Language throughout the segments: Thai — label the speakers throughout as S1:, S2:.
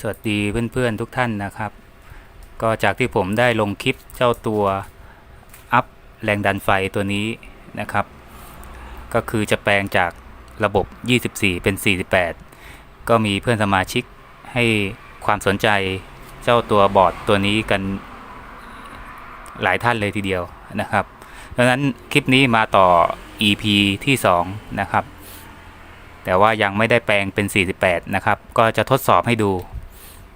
S1: สวัสดีเพื่อนๆทุกท่านนะครับ ก็จากที่ผมได้ลงคลิปเจ้าตัวอัพแรงดันไฟตัวนี้นะครับ ก็คือจะแปลงจากระบบ 24 เป็น 48 ก็มีเพื่อนสมาชิกให้ความสนใจเจ้าตัวบอร์ดตัวนี้กันหลายท่านเลยทีเดียวนะครับดังนั้นคลิปนี้มาต่อ EP ที่ 2 นะครับ แต่ว่ายังไม่ได้แปลงเป็น 48 นะครับ ก็จะทดสอบให้ดู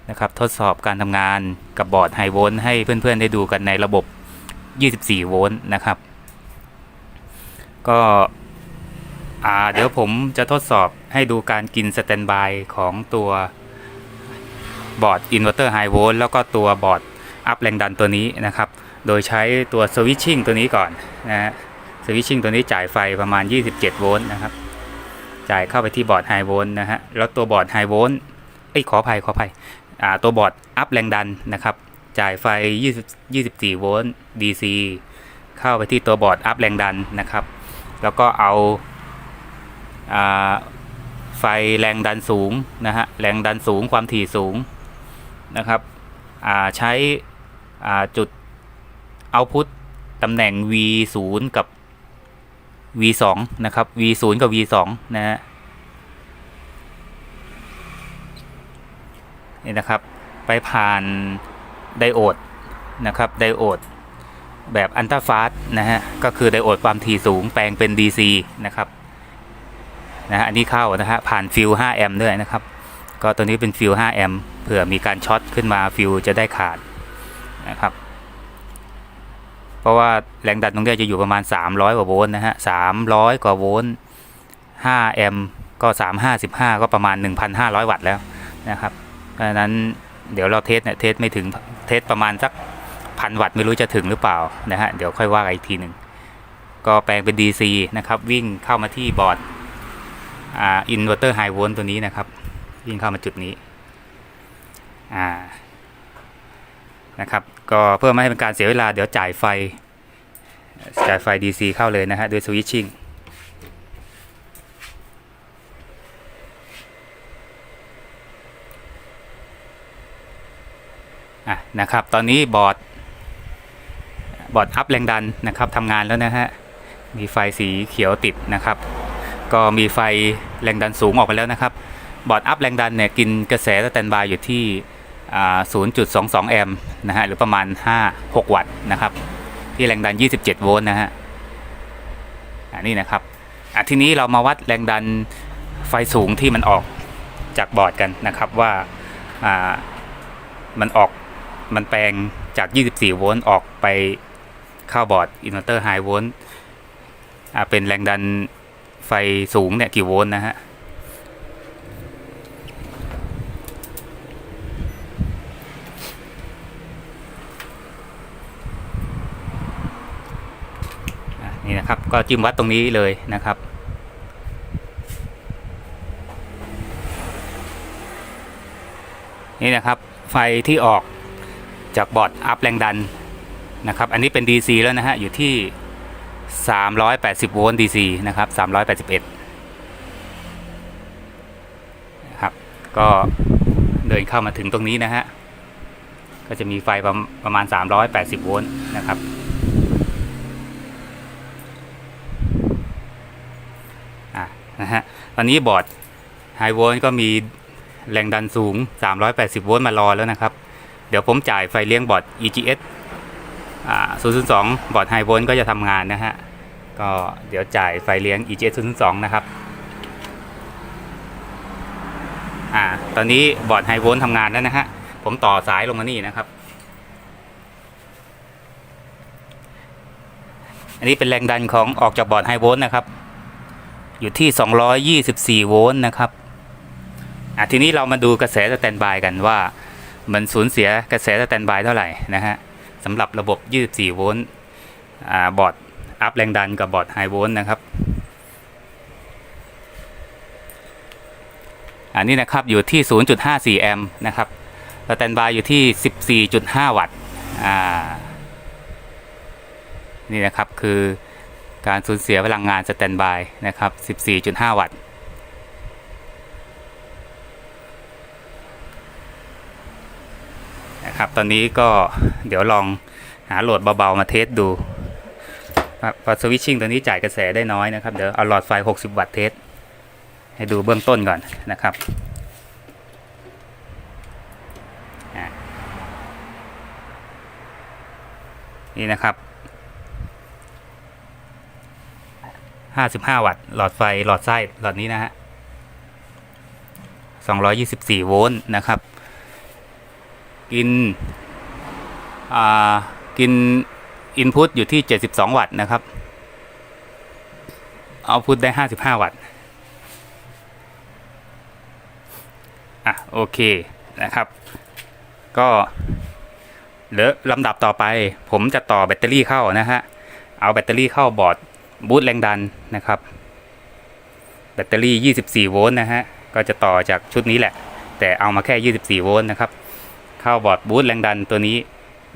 S1: นะครับทดสอบการทำงานกับบอร์ดไฮโวลต์ให้เพื่อนๆได้ดูกันในระบบ 24 โวลต์นะครับ ก็อ่าเดี๋ยวผมจะทดสอบให้ดูการกินสแตนบายของตัวบอร์ดอินเวอร์เตอร์ไฮโวลต์แล้วก็ตัวบอร์ดอัพแรงดันตัวนี้นะครับ โดยใช้ตัวสวิตชิ่งตัวนี้ก่อนนะฮะสวิตชิ่งตัวนี้จ่ายไฟประมาณ 27 โวลต์นะครับ จ่ายเข้าไปที่บอร์ดไฮโวลต์นะฮะ แล้วตัวบอร์ดไฮโวลต์เอ้ยขออภัยขออภัย ตัวบอร์ดอัพแรงดันนะครับ จ่ายไฟ 20 24 โวลต์ DC เข้าไปที่ตัวบอร์ดอัพแรงดันนะครับ แล้วก็เอาอาไฟแรงดันสูงนะฮะแรงดันสูงความถี่สูงนะครับใช้จุดเอาพุทตำแหน่ง V0 กับ V2 นะครับ V0 กับ V2 นะฮะ นี่นะครับ ไปผ่านไดโอดนะครับไดโอดแบบอันตราฟาสนะฮะก็คือไดโอดความถี่สูงแปลงเป็น DC นะครับนะฮะอันนี้เข้านะฮะผ่านฟิล5แอมป์ด้วยนะครับ ก็ตัวนี้เป็นฟิล5แอมป์เผื่อมีการช็อตขึ้นมาฟิลจะได้ขาดนะครับ เพราะว่าแรงดันตรงนี้จะอยู่ประมาณ 300 กว่าโวลต์นะฮะ300 กว่าโวลต์5แอมป์ก็ 355 ก็ประมาณ 1,500 วัตต์แล้วนะครับ ราะนั้นเดี๋ยวเราเทสเนี่ยเทสไม่ถึงเทสประมาณสักพันวัตต์ไม่รู้จะถึงหรือเปล่านะฮะเดี๋ยวค่อยว่ากันอีกทีหนึ่งก็แปลงเป็น DC นะครับ วิ่งเข้ามาที่บอร์ดอ่าอินเวอร์เตอร์ไฮโวลต์ตัวนี้นะครับ วิ่งเข้ามาจุดนี้อ่านะครับ ก็เพื่อไม่ให้เป็นการเสียเวลาเดี๋ยวจ่ายไฟจ่ายไฟ DC เข้าเลยนะฮะโดยสวิตชิ่ง อะนะครับตอนนี้บอร์ดบอร์ดอัพแรงดันนะครับทำงานแล้วนะฮะมีไฟสีเขียวติดนะครับ ก็มีไฟแรงดันสูงออกไปแล้วนะครับ บอร์ดอัพแรงดันเนี่ยกินกระแสสแตนบายอยู่ที่อ่า0.22 แอมป์นะฮะหรือประมาณ 5 6 วัตต์นะครับ ที่แรงดัน 27 โวลต์นะฮะอันนี้นะครับอะทีนี้เรามาวัดแรงดันไฟสูงที่มันออกจากบอร์ดกันนะครับว่าอ่ามันออก มันแปลงจาก 24 โวลต์ออกไปเข้าบอร์ดอินเวอร์เตอร์ไฮโวลต์เป็นแรงดันไฟสูงเนี่ยกี่โวลต์นะฮะนี่นะครับ ก็จิ้มวัดตรงนี้เลยนะครับนี่นะครับไฟที่ออก จากบอร์ดอัพแรงดันนะครับ อันนี้เป็น DC แล้วนะฮะ อยู่ที่ 380 โวลต์ DC นะครับ 381นะครับ ก็เดินเข้ามาถึงตรงนี้นะฮะ ก็จะมีไฟประประมาณ 380 โวลต์นะครับ อะนะฮะ ตอนนี้บอร์ดไฮโวลต์ก็มีแรงดันสูง 380 โวลต์มารอแล้วนะครับ เดี๋ยวผมจ่ายไฟเลี้ยงบอร์ด EGS อ่า002 บอร์ดไฮโวลต์ก็จะทำงานนะฮะ ก็เดี๋ยวจ่ายไฟเลี้ยง EGS 002 นะครับ อ่า ตอนนี้บอร์ดไฮโวลต์ทำงานแล้วนะฮะ ผมต่อสายลงมานี่นะครับ อันนี้เป็นแรงดันของออกจากบอร์ดไฮโวลต์นะครับ อยู่ที่ 224 โวลต์นะครับ อะทีนี้เรามาดูกระแสสแตนบายกันว่า มันสูญเสียกระแสสแตนบายเท่าไหร่นะฮะสำหรับระบบ 24 โวลต์บอร์ดอัพแรงดันกับบอร์ดไฮโวลต์นะครับ อันนี้นะครับอยู่ที่ 0.54 แอมป์นะครับสแตนบายอยู่ที่ 14.5 วัตต์นี่นะครับคือการสูญเสียพลังงานสแตนบายนะครับ 14.5 วัตต์ นะครับ ตอนนี้ก็เดี๋ยวลองหาโหลดเบาๆมาเทสดูครับพอสวิตชิ่งตัวนี้จ่ายกระแสได้น้อยนะครับเดี๋ยวเอาหลอดไฟ 60 วัตต์เทสให้ดูเบื้องต้นก่อนนะครับอะนี่นะครับ 55 วัตต์หลอดไฟหลอดไส้หลอดนี้นะฮะ 224 โวลต์นะครับ กินอ่ากินอินพุตอยู่ที่ 72 วัตต์นะครับเอาพุตได้ 55 วัตต์อะโอเคนะครับ ก็เหลือลำดับต่อไป ผมจะต่อแบตเตอรี่เข้านะฮะ เอาแบตเตอรี่เข้าบอร์ดบูตแรงดันนะครับ แบตเตอรี่ 24 โวลต์นะฮะ ก็จะต่อจากชุดนี้แหละ แต่เอามาแค่ 24 โวลต์นะครับ เข้าบอร์ดบูตแรงดันตัวนี้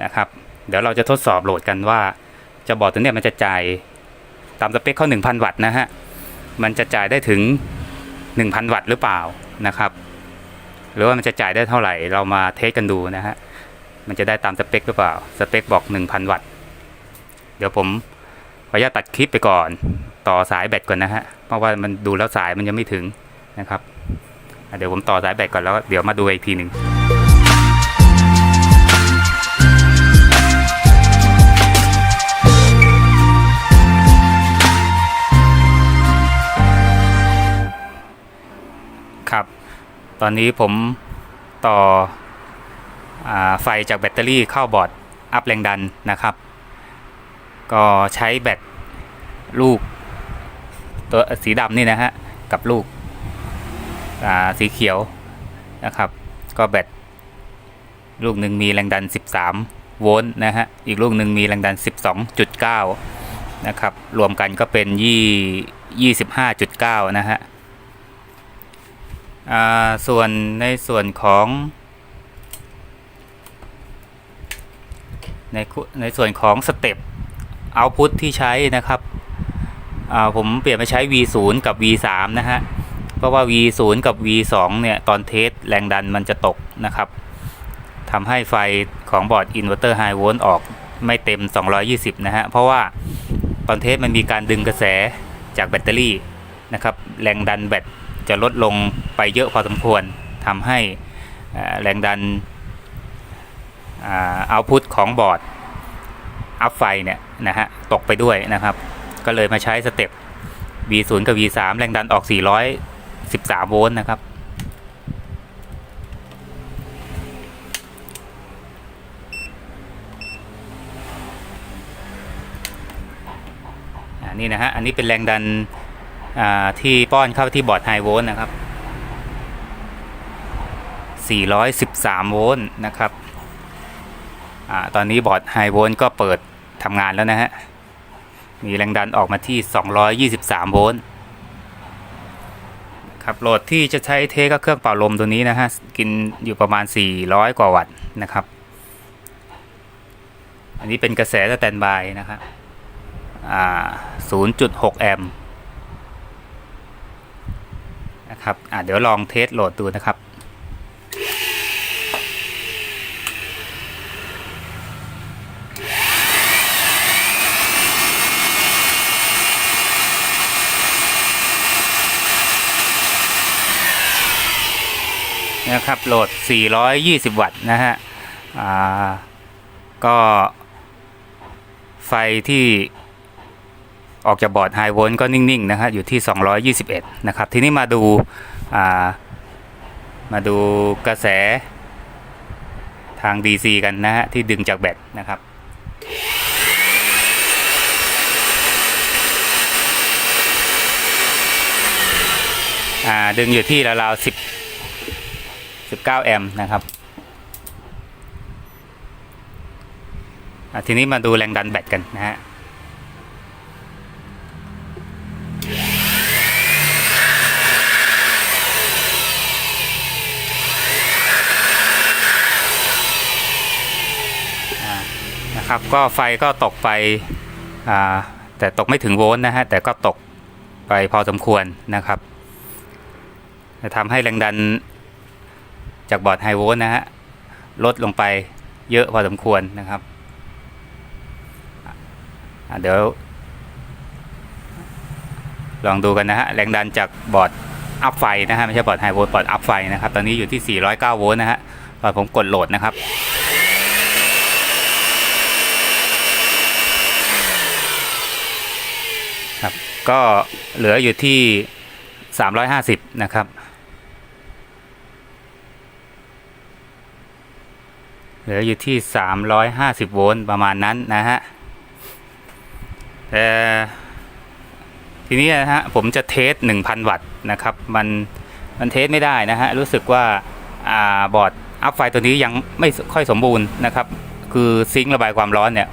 S1: นะครับ เดี๋ยวเราจะทดสอบโหลดกันว่าจะบอร์ดตัวนี้มันจะจ่ายตามสเปคเข้า 1,000 วัตต์นะฮะ มันจะจ่ายได้ถึง 1,000 วัตต์หรือเปล่านะครับ หรือว่ามันจะจ่ายได้เท่าไหร่ เรามาเทสกันดูนะฮะ มันจะได้ตามสเปคหรือเปล่า สเปคบอก 1,000 วัตต์ เดี๋ยวผมขออนุญาตตัดคลิปไปก่อน ต่อสายแบตก่อนนะฮะ เพราะว่ามันดูแล้วสายมันยังไม่ถึงนะครับ เดี๋ยวผมต่อสายแบตก่อนแล้วเดี๋ยวมาดูอีกทีหนึ่ง ครับ ตอนนี้ผมต่ออไฟจากแบตเตอรี่เข้าบอร์ดอัพแรงดันนะครับ ก็ใช้แบตลูก ตัวสีดำนี่นะฮะ กับลูกสีเขียวนะครับ ก็แบตลูกหนึ่งมีแรงดัน 13 โวลต์นะฮะ อีกลูกหนึ่งมีแรงดัน 12.9 นะครับ รวมกันก็เป็น 25.9 นะฮะ ส่วนในส่วนของ ในในส่วนของสเต็ปเอาพุทที่ใช้นะครับ ผมเปลี่ยนมาใช้ V0 กับ V3 นะฮะ เพราะว่า V0 กับ V2 เนี่ยตอนเทสแรงดันมันจะตกนะครับทำให้ไฟของบอร์ดอินเวอร์เตอร์ไฮโวลต์ออกไม่เต็ม 220 นะฮะ เพราะว่าตอนเทสมันมีการดึงกระแสจากแบตเตอรี่นะครับ แรงดันแบต จะลดลงไปเยอะพอสมควรทำให้แรงดันเอาพุทของบอร์ดอัพไฟเนี่ยนะฮะตกไปด้วยนะครับ ก็เลยมาใช้สเต็ป V0 กับ V3 แรงดันออก 413 โวลต์นะครับอ่านี่นะฮะ อันนี้เป็นแรงดัน ที่ป้อนเข้าที่บอร์ดไฮโวลต์นะครับ 413 โวลต์นะครับอตอนนี้บอร์ดไฮโวลต์ก็เปิดทำงานแล้วนะฮะ มีแรงดันออกมาที่ 223 โวลต์ครับโหลดที่จะใช้เทก็เครื่องเป่าลมตัวนี้นะฮะ กินอยู่ประมาณ 400 กว่าวัตต์นะครับ อันนี้เป็นกระแสสแตนบายนะครับ0.6 แอมป์ นะครับเดี๋ยวลองเทสโหลดดูนะครับนะครับโหลด 420 วัตต์นะฮะ อ่า ก็ไฟที่ ออกจากบอร์ดไฮโวลต์ก็นิ่งๆนะฮะอยู่ที่ 221 นะครับ ทีนี้มาดูามาดูกระแสทาง DC กันนะฮะ ที่ดึงจากแบตนะครับดึงอยู่ที่ราวๆ10 19 แอมป์นะครับทีนี้มาดูแรงดันแบตกันนะฮะ นะครับ ก็ไฟก็ตกไปอ่าแต่ตกไม่ถึงโวลต์นะฮะแต่ก็ตกไปพอสมควรนะครับจะทำให้แรงดันจากบอร์ดไฮโวลต์นะฮะลดลงไปเยอะพอสมควรนะครับเดี๋ยว ลองดูกันนะฮะแรงดันจากบอร์ดอัพไฟนะฮะไม่ใช่บอร์ดไฮโวลต์บอร์ดอัพไฟนะครับ ตอนนี้อยู่ที่ 409 โวลต์นะฮะตอนผมกดโหลดนะครับ ครับ ก็เหลืออยู่ที่ 350 นะครับ เหลืออยู่ที่ 350 โวลต์ประมาณนั้นนะฮะแต่ทีนี้นะฮะผมจะเทส 1,000 วัตต์นะครับ มันมันเทสไม่ได้นะฮะ รู้สึกว่าอ่าบอร์ดอัพไฟตัวนี้ยังไม่ค่อยสมบูรณ์นะครับ คือซิงค์ระบายความร้อนเนี่ย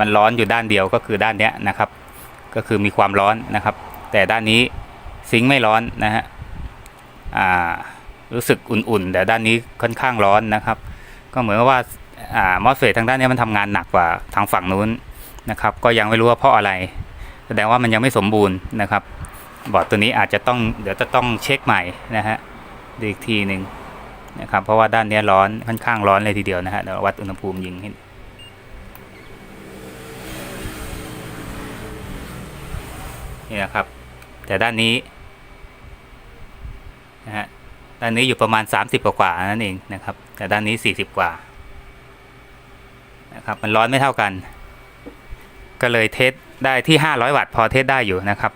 S1: มันร้อนอยู่ด้านเดียวก็คือด้านเนี้ยนะครับ ก็คือมีความร้อนนะครับ แต่ด้านนี้ซิงค์ไม่ร้อนนะฮะอ่ารู้สึกอุ่นๆ แต่ด้านนี้ค่อนข้างร้อนนะครับ ก็เหมือนว่าอ่ามอสเฟตทางด้านนี้มันทำงานหนักกว่าทางฝั่งนู้นนะครับ ก็ยังไม่รู้ว่าเพราะอะไร แสดงว่ามันยังไม่สมบูรณ์นะครับ บอร์ดตัวนี้อาจจะต้องเดี๋ยวจะต้องเช็คใหม่นะฮะอีกทีหนึ่งนะครับ เพราะว่าด้านนี้ร้อนค่อนข้างร้อนเลยทีเดียวนะฮะเดี๋ยววัดอุณหภูมิยิงให้ นี่นะครับ แต่ด้านนี้นะฮะด้านนี้อยู่ประมาณ 30 กว่าๆนั่นเองนะครับ แต่ด้านนี้ 40 กว่านะครับมันร้อนไม่เท่ากัน ก็เลยเทสได้ที่ 500 วัตต์พอเทสได้อยู่นะครับ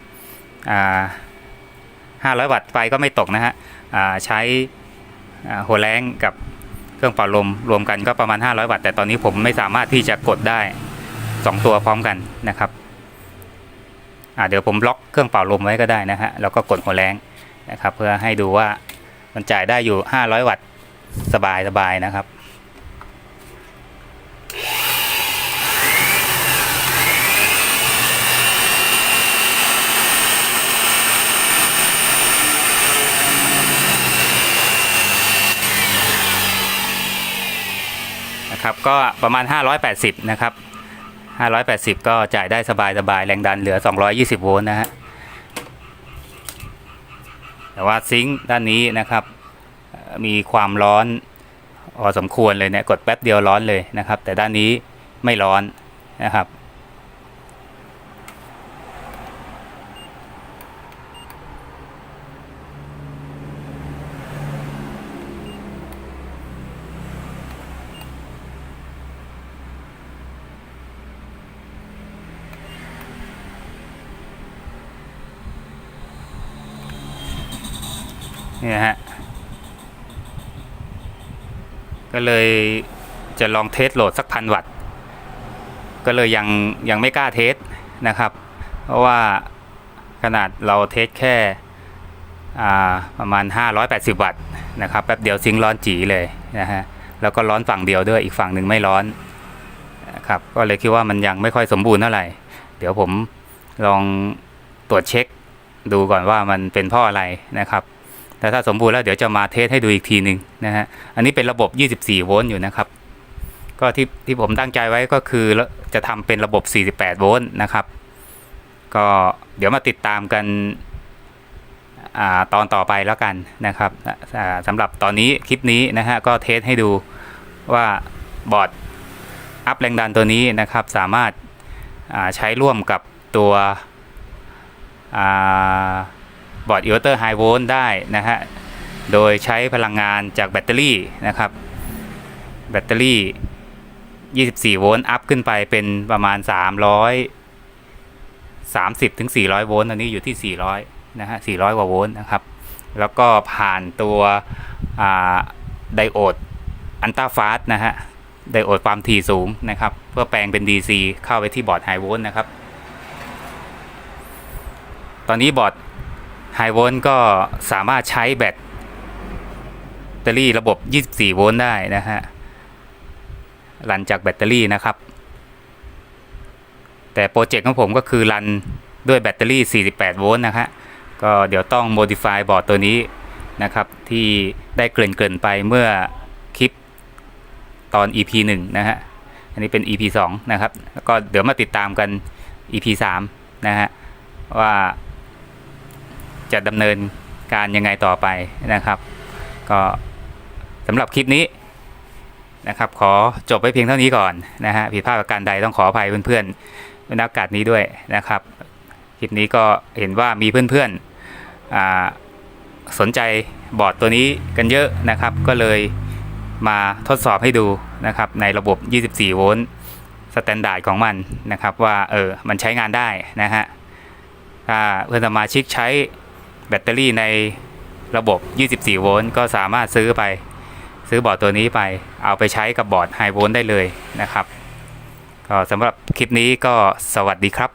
S1: อ่า500 วัตต์ไฟก็ไม่ตกนะฮะอ่าใช้อ่าหัวแรงกับเครื่องเป่าลมรวมกันก็ประมาณ 500 วัตต์แต่ตอนนี้ผมไม่สามารถที่จะกดได้ 2 ตัวพร้อมกันนะครับ เดี๋ยวผมล็อกเครื่องเป่าลมไว้ก็ได้นะฮะแล้วก็กดหัวแรงนะครับเพื่อให้ดูว่ามันจ่ายได้อยู่ 500 วัตต์สบายสบายนะครับ นะครับก็ประมาณ 580 นะครับ 580 ก็จ่ายได้สบายสบายแรงดันเหลือ 220 โวลต์นะฮะ แต่ว่าซิงค์ด้านนี้นะครับ มีความร้อนพอสมควรเลยเนี่ยกดแป๊บเดียวร้อนเลยนะครับ แต่ด้านนี้ไม่ร้อนนะครับ นี่ฮะ ก็เลยจะลองเทสโหลดสักพันวัตต์ ก็เลยยังยังไม่กล้าเทสนะครับ เพราะว่าขนาดเราเทสแค่ประมาณ 580 วัตต์นะครับแป๊บเดียวซิงร้อนจีเลยนะฮะแล้วก็ร้อนฝั่งเดียวด้วยอีกฝั่งหนึ่งไม่ร้อนนะครับก็เลยคิดว่ามันยังไม่ค่อยสมบูรณ์เท่าไหร่ เดี๋ยวผมลองตรวจเช็คดูก่อนว่ามันเป็นเพราะอะไรนะครับ แต่ถ้าสมบูรณ์แล้วเดี๋ยวจะมาเทสให้ดูอีกทีหนึ่งนะฮะ อันนี้เป็นระบบ 24 โวลต์อยู่นะครับ ก็ที่ที่ผมตั้งใจไว้ก็คือจะทำเป็นระบบ 48 โวลต์นะครับ ก็เดี๋ยวมาติดตามกันอตอนต่อไปแล้วกันนะครับสำหรับตอนนี้คลิปนี้นะฮะก็เทสให้ดูว่าบอร์ดอัพแรงดันตัวนี้นะครับ สามารถาใช้ร่วมกับตัวอ่า บอร์ดอินเวอร์เตอร์ไฮโวลต์ได้นะฮะ โดยใช้พลังงานจากแบตเตอรี่นะครับ แบตเตอรี่ 24 โวลต์อัพขึ้นไปเป็นประมาณ 300 30ถึง400 โวลต์ตอนนี้อยู่ที่ 400 นะฮะ 400 กว่าโวลต์นะครับ แล้วก็ผ่านตัวไดโอดอันต้าฟาสนะฮะ ไดโอดความถี่สูงนะครับ เพื่อแปลงเป็น DC เข้าไปที่บอร์ดไฮโวลต์นะครับ ตอนนี้บอร์ด ไฮโวลต์ก็สามารถใช้แบตเตอรี่ระบบ 24 โวลต์ได้นะฮะรันจากแบตเตอรี่นะครับ แต่โปรเจกต์ของผมก็คือรันด้วยแบตเตอรี่ 48 โวลต์นะฮะก็เดี๋ยวต้อง modify บอร์ดตัวนี้นะครับ ที่ได้เกริ่นเกริ่นๆไปเมื่อคลิปตอน EP 1 นะฮะ อันนี้เป็น EP 2 นะครับ แล้วก็เดี๋ยวมาติดตามกัน EP 3 นะฮะ ว่า จะดำเนินการยังไงต่อไปนะครับ ก็สำหรับคลิปนี้นะครับ ขอจบไว้เพียงเท่านี้ก่อนนะฮะผิดพลาดประการใดต้องขออภัยเพื่อนๆในโอกาสนี้ด้วยนะครับคลิปนี้ก็เห็นว่ามีเพื่อนๆสนใจบอร์ดตัวนี้กันเยอะนะครับ ก็เลยมาทดสอบให้ดูนะครับ ในระบบ 24 โวลต์สแตนดาร์ดของมันนะครับ ว่าเออมันใช้งานได้นะฮะถ้าเพื่อนสมาชิกใช้ แบตเตอรี่ในระบบ 24 โวลต์ก็สามารถซื้อไป ซื้อบอร์ดตัวนี้ไปเอาไปใช้กับบอร์ดไฮโวลต์ได้เลยนะครับก็สำหรับคลิปนี้ก็สวัสดีครับ